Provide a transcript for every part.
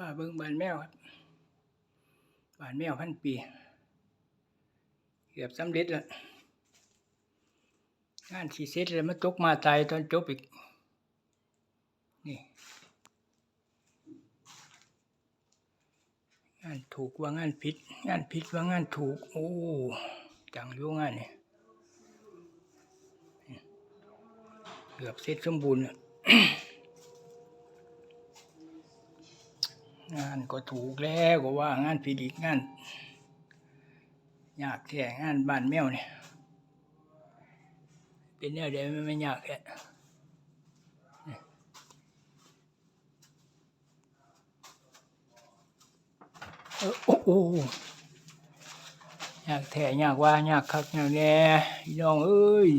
ป้าเบิ่งบานแมวครับบานแมวพันปีเกือบสำเร็จแล้วงานสีเสร็จแล้วมาตกมาตายตอนจบอีก นี่งานถูกว่างานผิด งานผิดว่างานถูก โอ้จังยู่งานนี่เกือบเสร็จสมบูรณ์ งานก็ถูกแล้วก็ว่างานผิดอีกงานยากแท้งานบ้านแมวเนี่ยเป็นแนวเดียวมันไม่ยากแค่เออโอ้โอ้ยากแท้ยากว่ายากคักยากแน่พี่น้องเอ้ย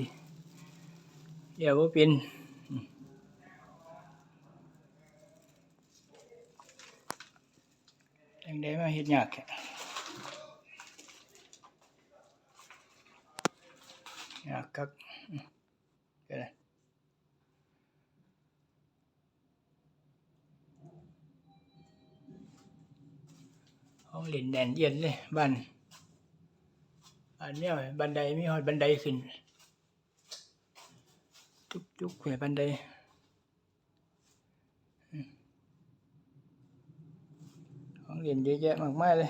เดี๋ยวว่าเป็น งได้มาเฮ็ดยากแค่ยากคักก็ได้ห้องเล่นแดนเย็นเลยบ้านบ้านเนี่ยบันไดมีหอดบันไดขึ้นจุกจุกๆแขวบันได อื่นเยอะแยะมากมายเลย